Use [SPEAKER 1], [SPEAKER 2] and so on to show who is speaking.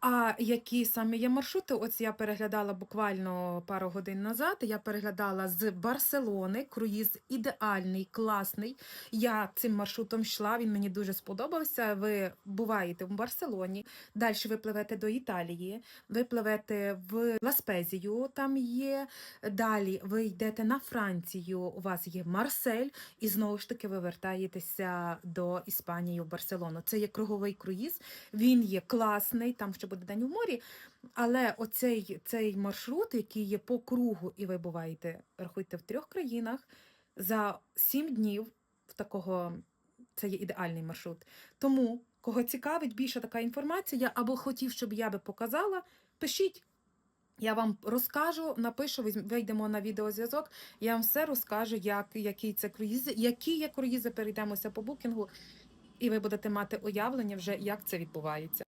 [SPEAKER 1] А які саме є маршрути? Ось я переглядала буквально пару годин назад. Я переглядала з Барселони. Круїз ідеальний, класний. Я цим маршрутом йшла. Він мені дуже сподобався. Ви буваєте в Барселоні. Далі ви пливете до Італії, ви пливете в Ласпезію, там є. Далі ви йдете на Францію. У вас є Марсель, і знову ж таки ви вертаєтеся до Іспанії в Барселону. Це є круговий круїз. Він є класний, там ще буде день у морі. Але оцей цей маршрут, який є по кругу, і ви буваєте, рахуйте, в трьох країнах за сім днів в такого. Це є ідеальний маршрут. Тому, кого цікавить більше така інформація, або хотів, щоб я би показала, пишіть. Я вам розкажу, напишу, вийдемо на відеозв'язок, я вам все розкажу, як, який це круїз, які є круїзи, перейдемося по букінгу, і ви будете мати уявлення вже, як це відбувається.